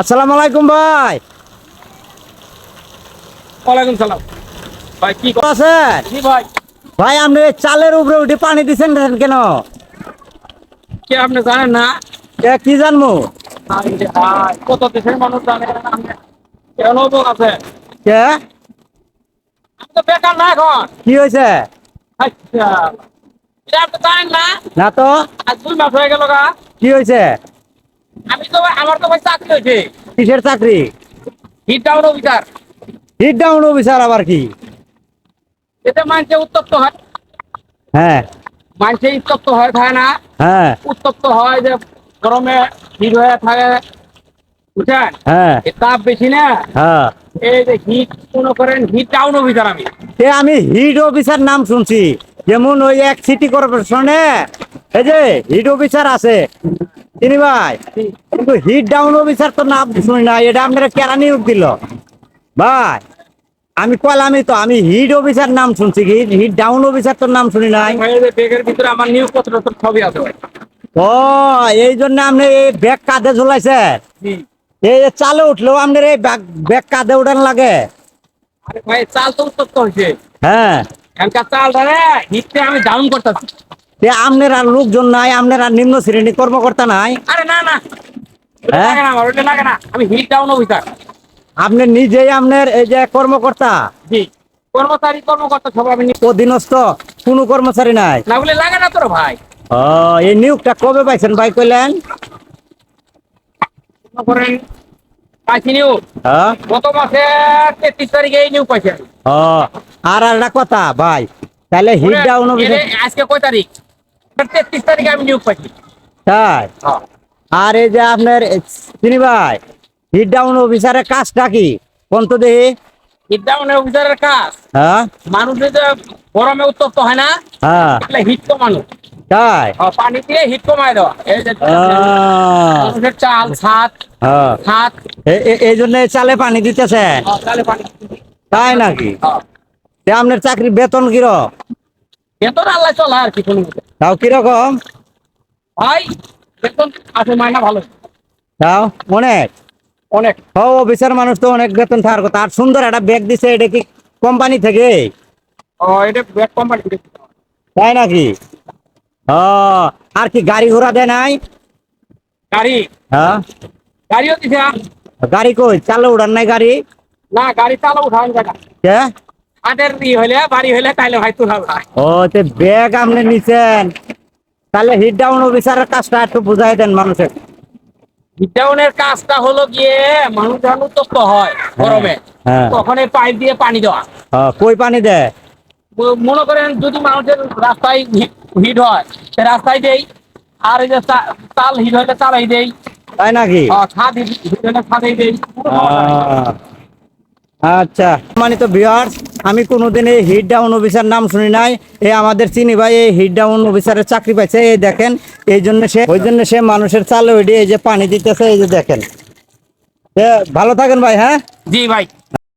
আসসালামু আলাইকুম ভাই। ওয়ালাইকুম সালাম। ভাই কি আছেন? কি ভাই। ভাই আপনি চালের উপরে উঠে পানি দিচ্ছেন কেন? কে আপনি জানেন না? কি জানব? কত দেশের মানুষ জানে কেন লোক আছে কে? আমি তো বেকার না এখন। কি হয়েছে? আচ্ছা। আপনি জানেন না? না তো। আজ দুই মাস হয়ে গেল কি হয়েছে? আমি তো আমার তো ভাই চাকরি হয়েছে। কিসের চাকরি? Hit down officer hit down officer আবার কি? এতে মানুষে উত্তপ্ত হয়। হ্যাঁ। মানুষে উত্তপ্ত হয়ে থাকে না। হ্যাঁ। উত্তপ্ত হয় যে গরমে হিট হয়ে থাকে। বুঝছেন? হ্যাঁ। তাপ বেশি না। হ্যাঁ। এই যে হিট মনে করেন হিট ডাউন অফিসার আমি। এ আমি হিট অফিসার নাম শুনছি। যেমন ওই এক সিটি কর্পোরেশনে এই যে হিট অফিসার আছে। তিনি ভাই কিন্তু হিট ডাউন অফিসার তো নাম শুনি না এটা আপনারা কেরা নিয়োগ দিল? ভাই আমি কলামই তো আমি হিট অফিসার নাম শুনছি কি হিট ডাউন অফিসার তোর নাম শুনি নাই। এই ব্যাগের ভিতরে আমার নিয়োগ পত্র তো সবই আছে ও এই জন্য আপনি এই ব্যাগ কাঁধে ঝুলাইছে? এই চালে উঠলেও আপনার এই ব্যাগ ব্যাগ কাঁধে উঠান লাগে। আরে ভাই চাল তো উত্তপ্ত হয়েছে হ্যাঁ। এখানকার চাল ধরে হিটে আমি ডাউন করতেছি। এ আপনার আর লোকজন নাই আপনার আর নিম্ন শ্রেণি কর্মকর্তা নাই। আরে না না। হ্যাঁ? আমি ডাউন অফিসার আপনি নিজেই আপনার এই যে কর্মকর্তা? জি। কর্মচারী কর্মকর্তা সব আমি অধীনস্থ কোনো কর্মচারী নাই। না বলে লাগে না তোর ভাই। ও এই নিয়োগটা কবে পাইছেন ভাই কইলেন? করেন পাইছি নিয়োগ? গত মাসে তেত্রিশ তারিখে এই নিয়োগ পাইছি আমি। আর একটা কথা ভাই তাহলে হিট ডাউন আজকে কয় তারিখ? তেত্রিশ তারিখে আমি নিয়োগ পাইছি। তাই? আর এই যে আপনার চিনি ভাই হিট ডাউন অফিসারের কাজটা কি? কোন তো দেখি হিট ডাউন অফিসারের কাজ? হ্যাঁ। মানুষের যে গরমে উত্তপ্ত হয় না? হ্যাঁ। হিট কমানো। তাই? ও, পানি দিয়ে হিট কমায় দেওয়া। এই যে মানুষের চাল ছাদ হ্যাঁ। ছাদ। এই জন্য চালে পানি দিতেছেন? ও, চালে পানি তাই নাকি? তে আপনার চাকরি বেতন কীরকম? বেতন আল্লাহ চলা আর কি কোনো। তাও কীরকম ভাই বেতন আছে মাইনা ভালো। তাও অনেক? অনেক। ও অফিসার মানুষ তো অনেক বেতন থাকার কথা আর সুন্দর একটা ব্যাগ দিছে এটা কি কোম্পানি থেকে? ও এটা ব্যাগ কোম্পানি তাই নাকি? ও আর কি গাড়ি ঘোড়া দেয় নাই? গাড়ি। হ্যাঁ? গাড়িও দিছে। গাড়ি কই? চালে উড়ান নাই গাড়ি? না গাড়ি চালা উঠান জায়গা কে? হাটের ই হইলে বাড়ি হইলে তাইলে ভাই তুলা ভাই। ও তে ব্যাগ আপনি নিছেন। তাহলে হিট ডাউন অফিসারের কাজটা একটু বুঝাই দেন মানুষের। বিদ্যাউনের কাজটা হলো গিয়ে মানুষ যখন উত্তপ্ত হয় গরমে। হ্যাঁ। তখন এই পাইপ দিয়ে পানি দেওয়া। কই পানি দেয়? মনে করেন যদি মানুষের রাস্তায় হিট হয় সে রাস্তায় দেই। আর এই যে চাল হিট হইলে চালাই দেই। তাই নাকি? ছাদ হিট হইলে ছাদেই দেই। আচ্ছা। মানে তো বিহার আমি কোনোদিন এই হিট ডাউন অফিসার নাম শুনি নাই। এ আমাদের চিনি ভাই এই হিট ডাউন অফিসারের চাকরি পাইছে, এই দেখেন, এই জন্য সে ওই জন্য সে মানুষের চালে ওইটি এই যে পানি দিতেছে, এই যে দেখেন। ভালো থাকেন ভাই হ্যাঁ? জি ভাই।